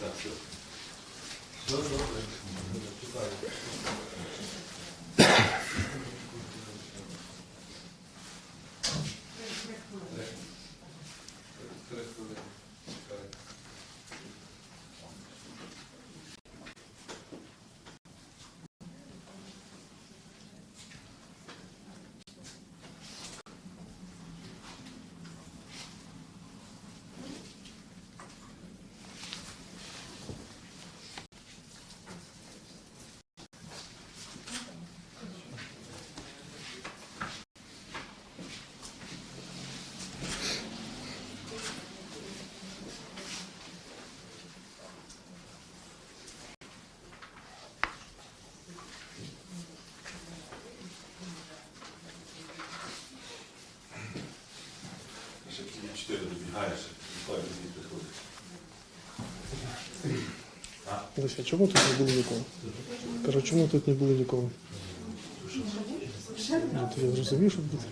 будемо переймати трансляцію. Ще ті чотири добігаєш, і той не приходить. Лише, чому тут не було нікого? Кажу, чому тут не було нікого? Ну, то я зрозумів, що буде.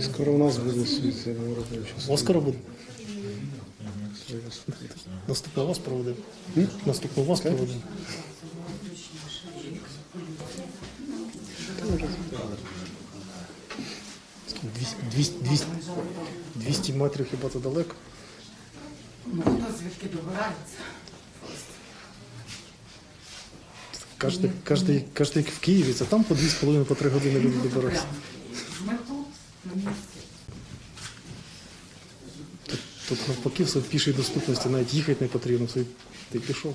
Скоро у нас буде світ, я не робив У вас скоро буде? Наступного вас проводив. Наступного вас проводив. Скільки? 200, 200, 200, 200 метрів хіба це далеко? Ну, хто звідки добирається? Кожен, кожен, кожен як в Києві, це там по 2,5 по 3 години люди добираються. Ми тут, на місці. Тут навпаки все в пішій доступності, навіть їхати не потрібно, все, ти пішов.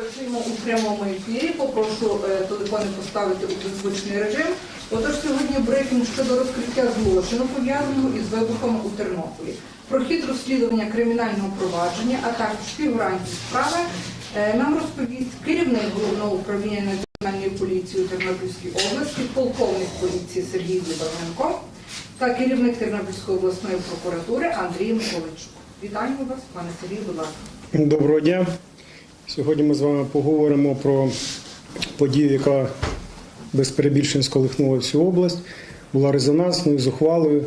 Працюємо у прямому ефірі. Попрошу е, телефони поставити у беззвучний режим. Отож, сьогодні брифінг щодо розкриття злочину, пов'язаного із вибухами у Тернополі. Про хід розслідування кримінального провадження, а також фігурантів справи е, нам розповість керівник головного управління національної поліції у Тернопільській області, полковник поліції Сергій Дібавенко та керівник Тернопільської обласної прокуратури Андрій Миколичук. Вітаємо вас, пане Сергію, будь ласка. Доброго дня. Сьогодні ми з вами поговоримо про подію, яка без перебільшень сколихнула всю область, була резонансною, зухвалою.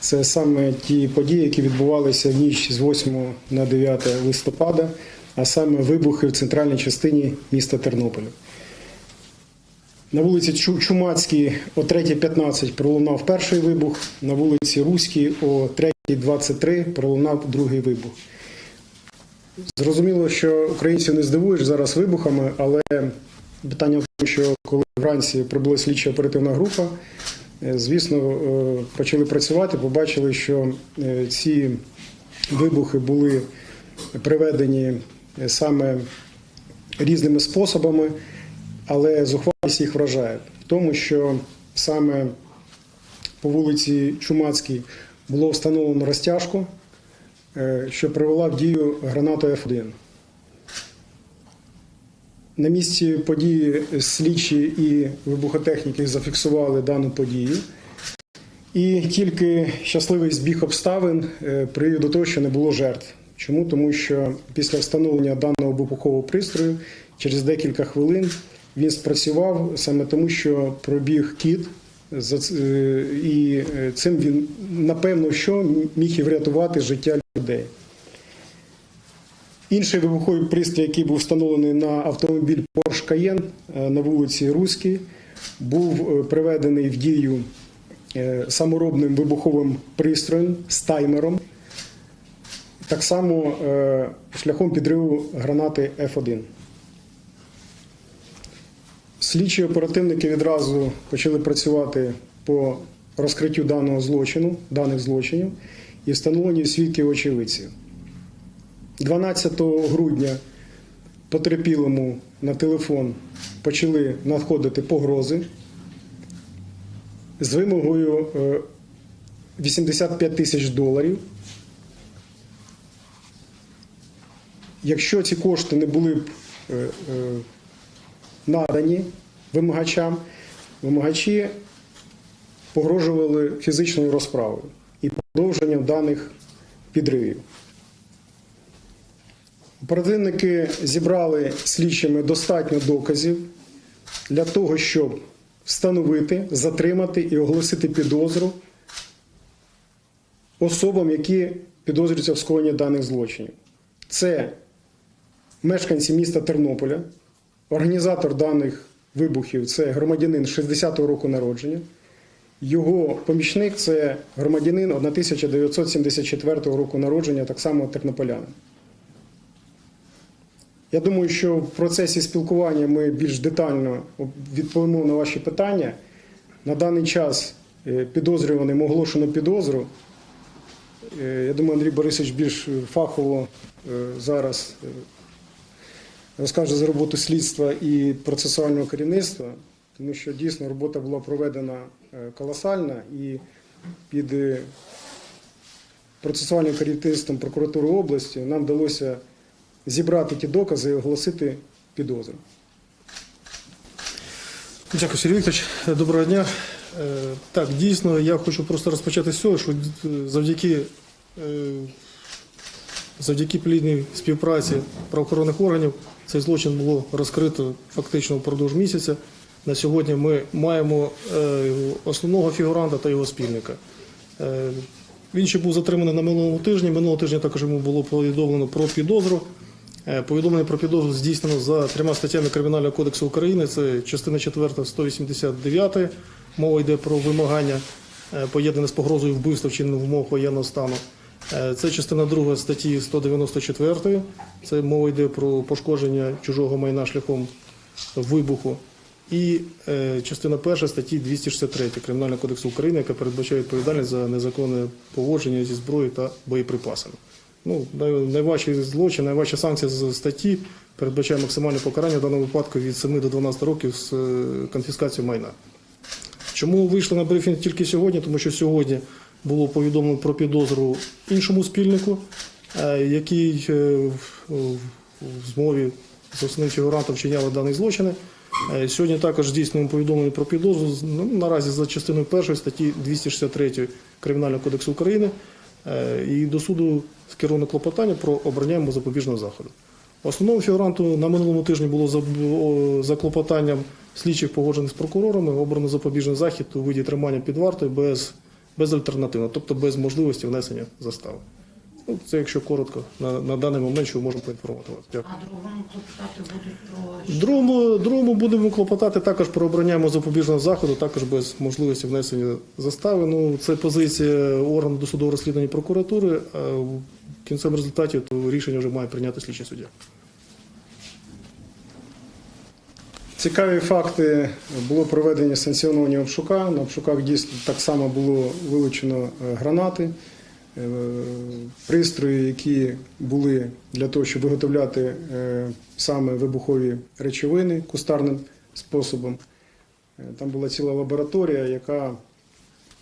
Це саме ті події, які відбувалися в ніч з 8 на 9 листопада, а саме вибухи в центральній частині міста Тернополя. На вулиці Чумацькій о 3.15 пролунав перший вибух, на вулиці Руській о 3.23 пролунав другий вибух. Зрозуміло, що українців не здивуєш зараз вибухами, але питання в тому, що коли вранці прибула слідча оперативна група, е, звісно, е, почали працювати, побачили, що е, ці вибухи були приведені саме різними способами, але зухвалість їх вражає. В тому, що саме по вулиці Чумацькій було встановлено розтяжку що привела в дію гранату F1. На місці події слідчі і вибухотехніки зафіксували дану подію. І тільки щасливий збіг обставин е, привів до того, що не було жертв. Чому? Тому що після встановлення даного вибухового пристрою через декілька хвилин він спрацював саме тому, що пробіг кіт, е, і е, цим він напевно що міг і врятувати життя людей. Інший вибуховий пристрій, який був встановлений на автомобіль Porsche Cayenne е, на вулиці Руській, був е, приведений в дію саморобним вибуховим пристроєм з таймером, так само шляхом підриву гранати F1. Слідчі оперативники відразу почали працювати по розкриттю даного злочину, даних злочинів і встановленню свідків очевидців. 12 грудня потерпілому на телефон почали надходити погрози з вимогою е, 85 тисяч доларів. Якщо ці кошти не були б е, е, надані вимагачам, вимагачі погрожували фізичною розправою і продовженням даних підривів. Оперативники зібрали слідчими достатньо доказів для того, щоб встановити, затримати і оголосити підозру особам, які підозрюються в скоєнні даних злочинів. Це мешканці міста Тернополя, організатор даних вибухів це громадянин 60-го року народження. Його помічник це громадянин 1974 року народження, так само тернополянин. Я думаю, що в процесі спілкування ми більш детально відповімо на ваші питання. На даний час е, підозрюваним оголошено підозру. Е, Я думаю, Андрій Борисович більш фахово е, зараз розкаже за роботу слідства і процесуального керівництва, тому що дійсно робота була проведена е, колосальна і під е, процесуальним керівництвом прокуратури області нам вдалося зібрати ті докази і оголосити підозру. Дякую, Сергій Вікторович. Доброго дня. Е, Так, дійсно, я хочу просто розпочати з цього, що завдяки, завдяки плідній співпраці правоохоронних органів цей злочин було розкрито фактично впродовж місяця. На сьогодні ми маємо е, основного фігуранта та його спільника. Е, Він ще був затриманий на минулому тижні. Минулого тижня також йому було повідомлено про підозру. Е, Повідомлення про підозру здійснено за трьома статтями Кримінального кодексу України. Це частина 4 189. Мова йде про вимагання поєднане з погрозою вбивства вчиненого в умовах воєнного стану. Е, Це частина 2 статті 194. Це мова йде про пошкодження чужого майна шляхом вибуху. І е, частина 1 статті 263 Кримінального кодексу України, яка передбачає відповідальність за незаконне поводження зі зброєю та боєприпасами. Ну, най- найважчий злочин, найважча санкція з статті передбачає максимальне покарання в даному випадку від 7 до 12 років з е, конфіскацією майна. Чому вийшли на брифінг тільки сьогодні? Тому що сьогодні було повідомлено про підозру іншому спільнику, е, який е, в- змові з основним фігурантом вчиняли дані злочини. Е, Сьогодні також здійснюємо повідомлення про підозру ну, наразі за частиною першої статті 263 Кримінального кодексу України. І до суду скеровано клопотання про обрання йому запобіжного заходу. Основному фігуранту на минулому тижні було за, за клопотанням слідчих погоджених з прокурорами обрано запобіжний захід у виді тримання під вартою без, безальтернативно, тобто без можливості внесення застави. Ну, це якщо коротко на, на даний момент, що можемо поінформувати вас. Дякую. А другому клопотати будуть про Другому, другому будемо клопотати також про обрання запобіжного заходу, також без можливості внесення застави. Ну, це позиція органу досудового розслідування прокуратури. А в кінцевому результаті то рішення вже має прийняти слідчий суддя. Цікаві факти було проведення санкціонування обшука. На обшуках дійсно так само було вилучено е, гранати, е, пристрої, які були для того, щоб виготовляти е, саме вибухові речовини кустарним способом. Там була ціла лабораторія, яка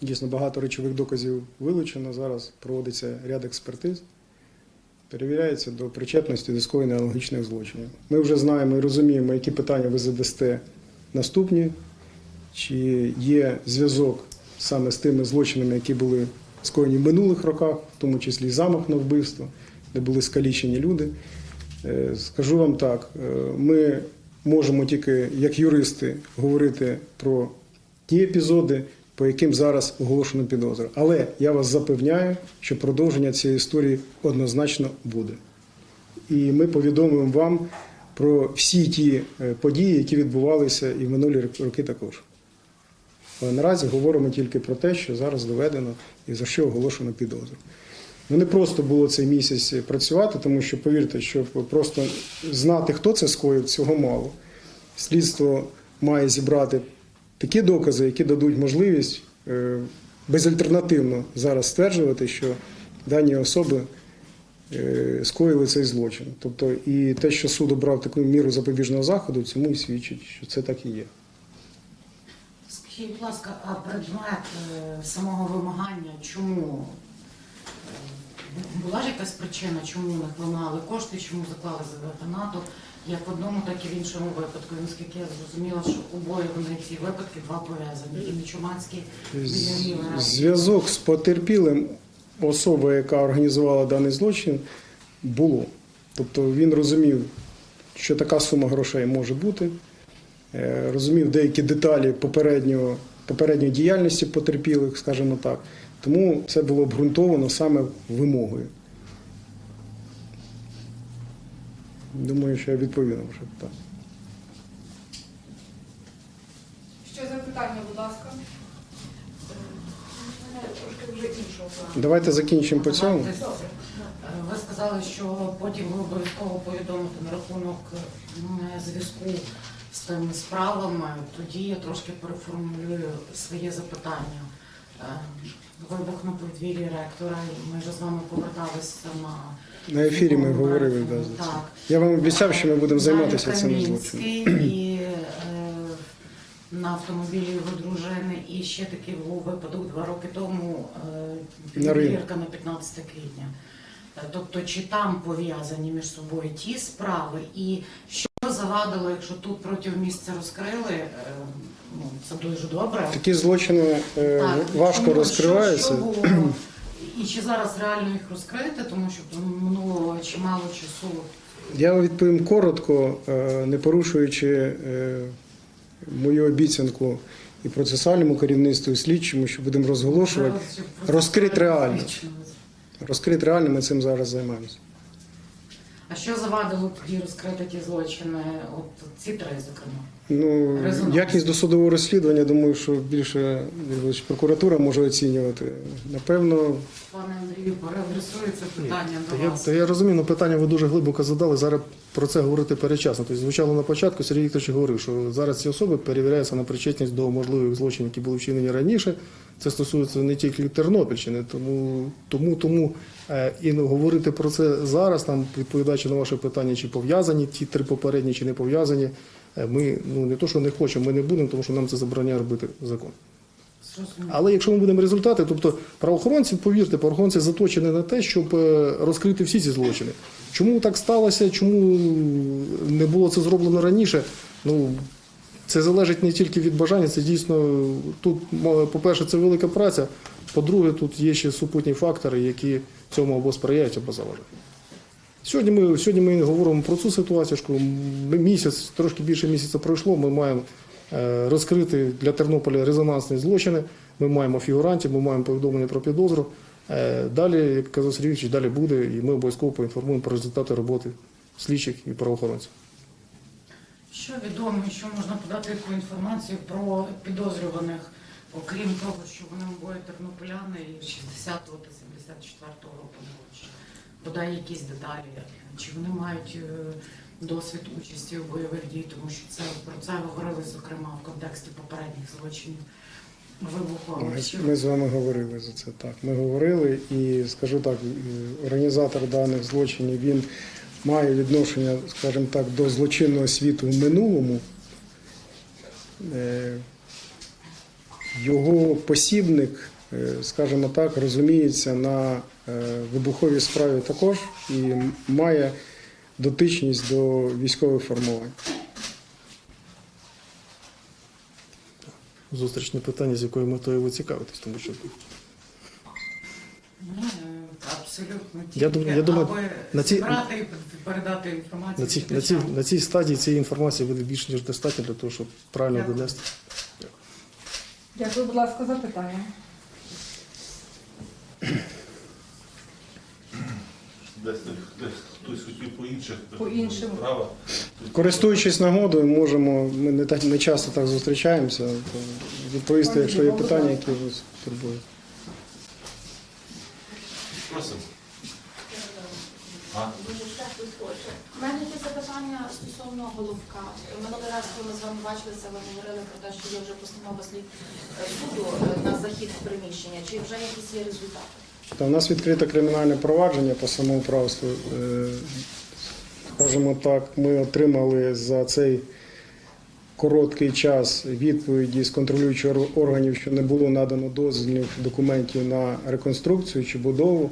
дійсно багато речових доказів вилучено. Зараз проводиться ряд експертиз. Перевіряється до причетності до скоєння аналогічних злочинів. Ми вже знаємо і розуміємо, які питання ви задасте наступні, чи є зв'язок саме з тими злочинами, які були скоєні в минулих роках, в тому числі замах на вбивство, де були скалічені люди. Е, Скажу вам так, е, ми можемо тільки як юристи говорити про ті епізоди, по яким зараз оголошено підозру. Але я вас запевняю, що продовження цієї історії однозначно буде. І ми повідомимо вам про всі ті е, події, які відбувалися і в минулі роки також. Але наразі говоримо тільки про те, що зараз доведено і за що оголошено підозру. Ну не просто було цей місяць працювати, тому що повірте, щоб просто знати, хто це скоїв, цього мало. Слідство має зібрати такі докази, які дадуть можливість е, безальтернативно зараз стверджувати, що дані особи е, скоїли цей злочин. Тобто, і те, що суд обрав таку міру запобіжного заходу, цьому і свідчить, що це так і є. Скажіть, будь ласка, а предмет е, самого вимагання, чому була ж якась причина, чому у них вимагали кошти, чому заклали за НАТО, як в одному, так і в іншому випадку. І Наскільки я зрозуміла, що обоє вони ці випадки два пов'язані. І Мічуманський біля Рівера. Зв'язок з потерпілим особи, яка організувала даний злочин, було. Тобто він розумів, що така сума грошей може бути, е, розумів деякі деталі попереднього, попередньої діяльності потерпілих, скажімо так. Тому це було обґрунтовано саме вимогою. Думаю, що я відповів на ваше питання. Ще запитання, будь ласка. Трошки вже іншого плану. Давайте закінчимо по цьому. Ви сказали, що потім ви обов'язково повідомите на рахунок зв'язку з тими справами. Тоді я трошки переформулюю своє запитання. Вибух на подвір'ї ректора, ми вже з вами поверталися на На ефірі ми говорили да, за це. Так. Я вам обіцяв, що ми будемо займатися цим злочином. І е, на автомобілі його дружини. І ще такий був випадок два роки тому е, На перевірка на 15 квітня. Тобто, чи там пов'язані між собою ті справи, і що завадило, якщо тут протягом місяця розкрили, е, ну це дуже добре. Такі злочини е, Так, важко чому? розкриваються. Що, що було? І чи зараз реально їх розкрити, тому що минуло чимало часу. Я відповім коротко, е, не порушуючи е, мою обіцянку і процесуальному керівництву, і слідчому, що будемо розголошувати. Розкрити реально. Розкрити реально ми цим зараз займаємося. А що завадило тоді розкрити ті злочини? От ці три, зокрема. Ну, Резонанс. якість досудового розслідування, думаю, що більше прокуратура може оцінювати. Напевно, Пане Андрію, переадресується питання Та до вас. та я розумію, але питання ви дуже глибоко задали. Зараз про це говорити перечасно. Тобто звучало на початку, Сергій Вікторович говорив, що зараз ці особи перевіряються на причетність до можливих злочинів, які були вчинені раніше. Це стосується не тільки Тернопільщини, тому тому, тому е, і ну, говорити про це зараз, там відповідаючи на ваше питання, чи пов'язані ті три попередні, чи не пов'язані. Е, Ми ну не то, що не хочемо, ми не будемо, тому що нам це забороняє робити закон. Але якщо ми будемо результати, тобто правоохоронці, повірте, правоохоронці заточені на те, щоб е, розкрити всі ці злочини. Чому так сталося? Чому не було це зроблено раніше? Ну це залежить не тільки від бажання, це дійсно тут, по-перше, це велика праця. По-друге, тут є ще супутні фактори, які цьому або сприяють, або заважають. Сьогодні ми, сьогодні ми говоримо про цю ситуацію. що Місяць, трошки більше місяця пройшло. Ми маємо е, розкрити для Тернополя резонансні злочини. Ми маємо фігурантів, ми маємо повідомлення про підозру. Е, Далі, як казав Сергій Вікторович, далі буде, і ми обов'язково поінформуємо про результати роботи слідчих і правоохоронців. Що відомо, що можна подати яку інформацію про підозрюваних, окрім того, що вони обоє тернополяни 60-го та 74-го року? Бодай якісь деталі, чи вони мають е, досвід участі у бойових дій, тому що це про це говорили, зокрема, в контексті попередніх злочинів. Ми, ми з вами говорили за це. Так, ми говорили, і скажу так, е, організатор даних злочинів він має відношення, скажімо так, до злочинного світу в минулому. Е, Його посібник, скажімо так, розуміється на вибуховій справі також і має дотичність до військових формувань. зустрічне питання, з якою метою ви цікавитесь, тому що Ні, абсолютно тільки, Я думаю- я думаю, аби на ці- зібрати і передати інформацію. на цій, на, цій, на цій стадії цієї інформації буде більш ніж достатньо для того, щоб правильно Дякую. донести. Дякую, будь ласка, запитання. Десь, десь хтось хотів по інших По іншим. права. Користуючись нагодою, можемо, ми не, так, не часто так зустрічаємося, то відповісти, якщо є питання, які вас турбують. Просимо. У мене є запитання стосовно головка. Минулий раз, коли ми з вами бачилися, ви говорили про те, що є вже постанова слід е, суду е, на захід в приміщення. Чи вже якісь є результати? Та у нас відкрите кримінальне провадження по самоуправству. Е, Скажімо так, ми отримали за цей короткий час відповіді з контролюючих органів, що не було надано дозвільних документів на реконструкцію чи будову.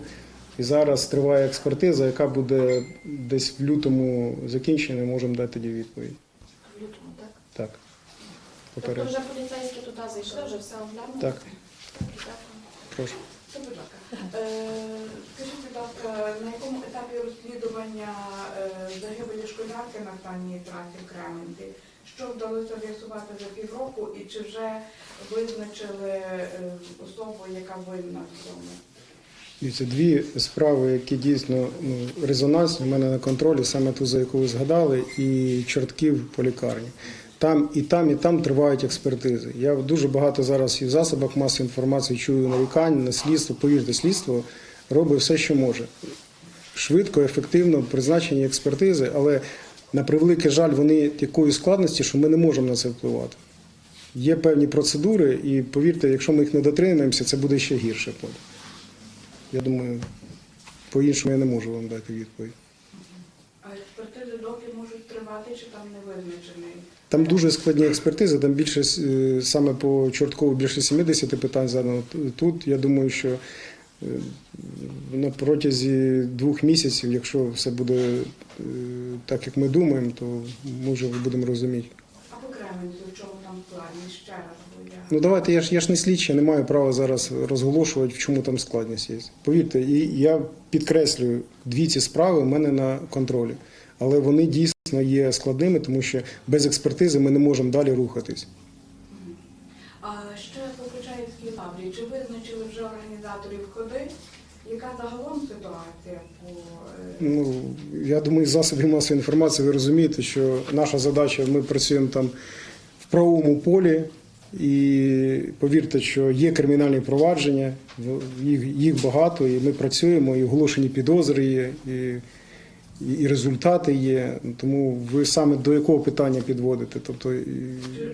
І зараз триває експертиза, яка буде десь в лютому закінчена, можемо дати тоді відповідь. В лютому, так? Так, Тобто вже поліцейські туди зайшли, вже все оглянули? Так, прошу. Будь ласка, е, скажіть, будь ласка, на якому етапі розслідування е, загибелі школярки на останній трасі в Кременці? Що вдалося з'ясувати за півроку і чи вже визначили е, особу, яка винна в цьому? Дивіться, дві справи, які дійсно ну, резонансні, в мене на контролі, саме ту, за яку ви згадали, і чортків по лікарні. Там і там, і там тривають експертизи. Я дуже багато зараз і в засобах масової інформації чую нарікань на слідство. Повірте, слідство робить все, що може. Швидко, ефективно призначені експертизи, але на превеликий жаль, вони такої складності, що ми не можемо на це впливати. Є певні процедури, і повірте, якщо ми їх не дотримаємося, це буде ще гірше. Я думаю, по-іншому я не можу вам дати відповідь. А експертизи доки можуть тривати, чи там не визначений? Там дуже складні експертизи, там більше е, саме по Чорткову більше 70 питань задано. Тут я думаю, що е, на протязі двох місяців, якщо все буде е, так, як ми думаємо, то ми вже будемо розуміти. А по Кременцю, в чому там складність? Ще раз. Ну давайте, я ж я ж не слідчий, я не маю права зараз розголошувати, в чому там складність є. Повірте, і я підкреслюю, дві ці справи в мене на контролі, але вони дійсно є складними, тому що без експертизи ми не можемо далі рухатись. А ще по Почаївській лаврі, чи визначили вже організаторів ходи? Яка загалом ситуація по е, Ну я думаю, з засобів масової інформації ви розумієте, що наша задача, ми працюємо там в правовому полі. І повірте, що є кримінальні провадження, їх, їх багато, і ми працюємо, і оголошені підозри є, і, і, результати є. Тому ви саме до якого питання підводите? Тобто,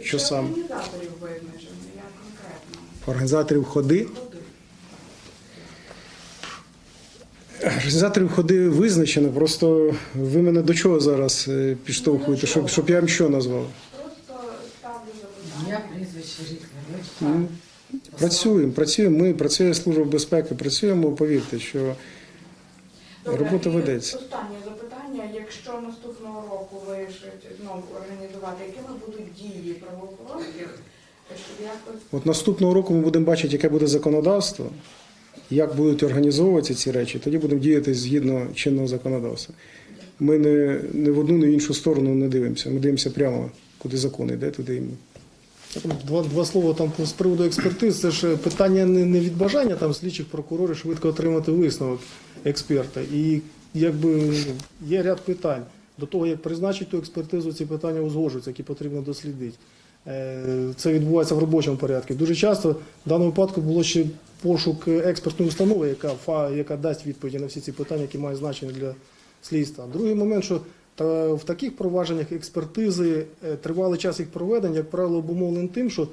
що саме? організаторів визначено? Як конкретно? Організаторів ходи. Організаторів ходи визначено, просто ви мене до чого зараз е, підштовхуєте, щоб, щоб я вам що назвав? Просто ставлю Я запитання. прізвище рік Ну, Працюємо, працюємо. Ми працює служба безпеки, працюємо. Повірте, що Добре, робота і ведеться. Останнє запитання. Якщо наступного року вирішить знову організувати, якими будуть дії правоохоронців, щоб якось От наступного року ми будемо бачити, яке буде законодавство, як будуть організовуватися ці речі. Тоді будемо діяти згідно чинного законодавства. Ми не, не в одну, не в іншу сторону не дивимося. Ми дивимося прямо, куди закон йде, туди і ми. Два, два слова там з приводу експертиз. Це ж питання не, не від бажання там слідчих прокурорів швидко отримати висновок експерта. І якби є ряд питань. До того, як призначити ту експертизу, ці питання узгоджуються, які потрібно дослідити. Е, Це відбувається в робочому порядку. Дуже часто в даному випадку було ще пошук експертної установи, яка, яка дасть відповіді на всі ці питання, які мають значення для слідства. Другий момент, що та в таких провадженнях експертизи е, тривалий час їх проведення, як правило, обумовлений тим, що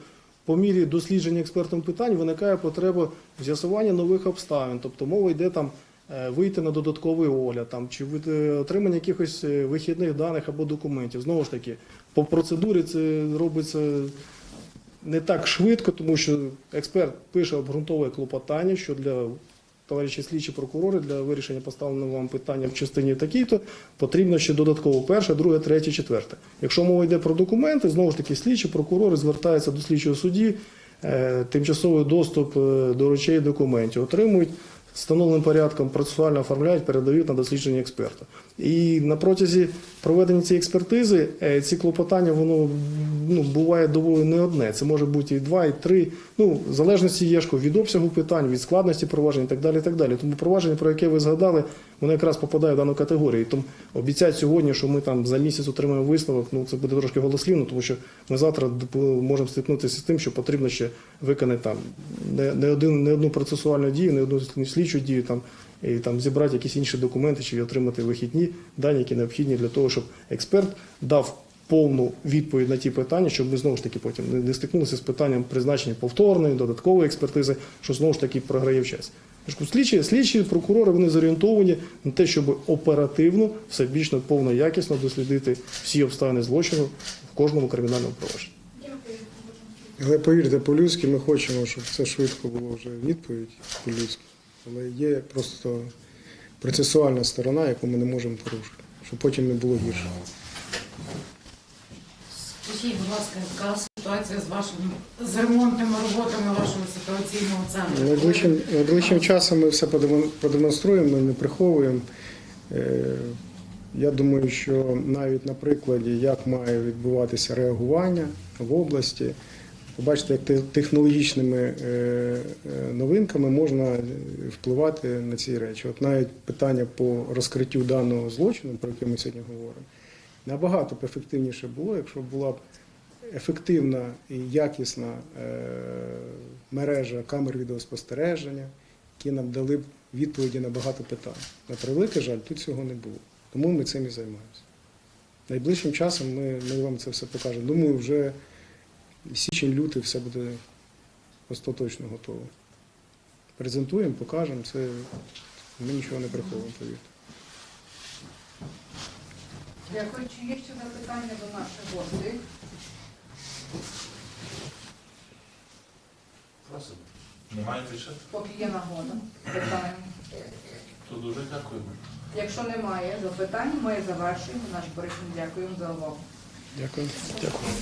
по мірі дослідження експертом питань виникає потреба в з'ясуванні нових обставин. Тобто мова йде там е, вийти на додатковий огляд, там чи е, отримання якихось вихідних даних або документів. Знову ж таки, по процедурі це робиться не так швидко, тому що експерт пише обґрунтовує клопотання, що для товариші слідчі прокурори, для вирішення поставленого вам питання в частині такій-то потрібно ще додатково перше, друге, третє, четверте. Якщо мова йде про документи, знову ж таки слідчі прокурори звертаються до слідчого судді, е, тимчасовий доступ е, до речей документів отримують. Встановленим порядком процесуально оформляють, передають на дослідження експерта. І на протязі проведення цієї експертизи е, ці клопотання воно ну, буває доволі не одне. Це може бути і два, і три. Ну, в залежності є від обсягу питань, від складності проваджень і так далі. І так далі. Тому провадження, про яке ви згадали, воно якраз попадає в дану категорію. Тому обіцяти сьогодні, що ми там за місяць отримаємо висновок, ну це буде трошки голослівно, тому що ми завтра можемо стикнутися з тим, що потрібно ще виконати там не, не, один, не одну процесуальну дію, не одну слідчу дію там. І там зібрати якісь інші документи чи отримати вихідні дані, які необхідні для того, щоб експерт дав повну відповідь на ті питання, щоб ми знову ж таки потім не- стикнулися з питанням призначення повторної, додаткової експертизи, що знову ж таки програє в час. Кажу, Слідчі, слідчі прокурори вони зорієнтовані на те, щоб оперативно, всебічно, повно якісно дослідити всі обставини злочину в кожному кримінальному провадженні. Але повірте, по-людськи ми хочемо, щоб це швидко було вже відповідь по-людськи. Але є просто процесуальна сторона, яку ми не можемо порушити, щоб потім не було гірше. Скажіть, будь ласка, яка ситуація з вашими з ремонтними роботами вашого ситуаційного центру? Найближчим, найближчим часом ми все продемонструємо, ми не приховуємо. Е, Я думаю, що навіть на прикладі, як має відбуватися реагування в області, побачите, як технологічними е, е, новинками можна е, впливати на ці речі. От навіть питання по розкриттю даного злочину, про який ми сьогодні говоримо, набагато б ефективніше було, якщо була б ефективна і якісна мережа камер відеоспостереження, які нам дали б відповіді на багато питань. На превеликий жаль, тут цього не було. Тому ми цим і займаємося. Найближчим часом ми, ми вам це все покажемо. Думаю, вже січень-лютий все буде остаточно готово. Презентуємо, покажемо. Це ми нічого не приховуємо, повірте. Дякую. Чи є ще запитання до наших гостей? Просимо. Немає більше? Поки є нагода. Питаємо. То дуже дякуємо. Якщо немає запитань, ми завершуємо наш брифінг. Дякуємо за увагу. Дякую. Дякую.